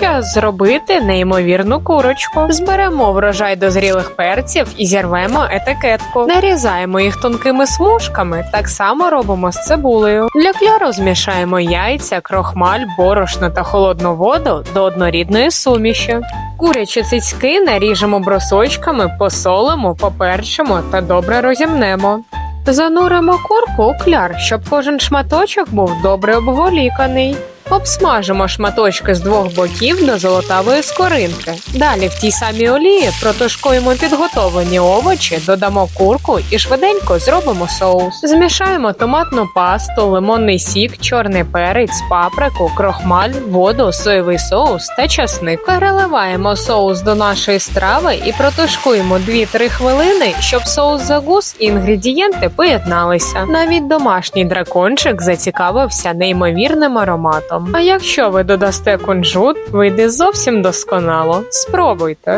Час зробити неймовірну курочку. Зберемо врожай дозрілих перців і зірвемо етикетку. Нарізаємо їх тонкими смужками. Так само робимо з цибулею. Для кольору змішаємо яйця, крохмаль, борошно та холодну воду до однорідної суміші. Курячі цицьки наріжемо брусочками, посолимо, поперчимо та добре розімнемо. Зануримо курку у кляр, щоб кожен шматочок був добре обволіканий. Обсмажимо шматочки з двох боків до золотавої скоринки. Далі в тій самій олії протушкуємо підготовлені овочі, додамо курку і швиденько зробимо соус. Змішаємо томатну пасту, лимонний сік, чорний перець, паприку, крохмаль, воду, соєвий соус та часник. Переливаємо соус до нашої страви і протушкуємо 2-3 хвилини, щоб соус загус і інгредієнти поєдналися. Навіть домашній дракончик зацікавився неймовірним ароматом. А якщо ви додасте кунжут, вийде зовсім досконало. Спробуйте.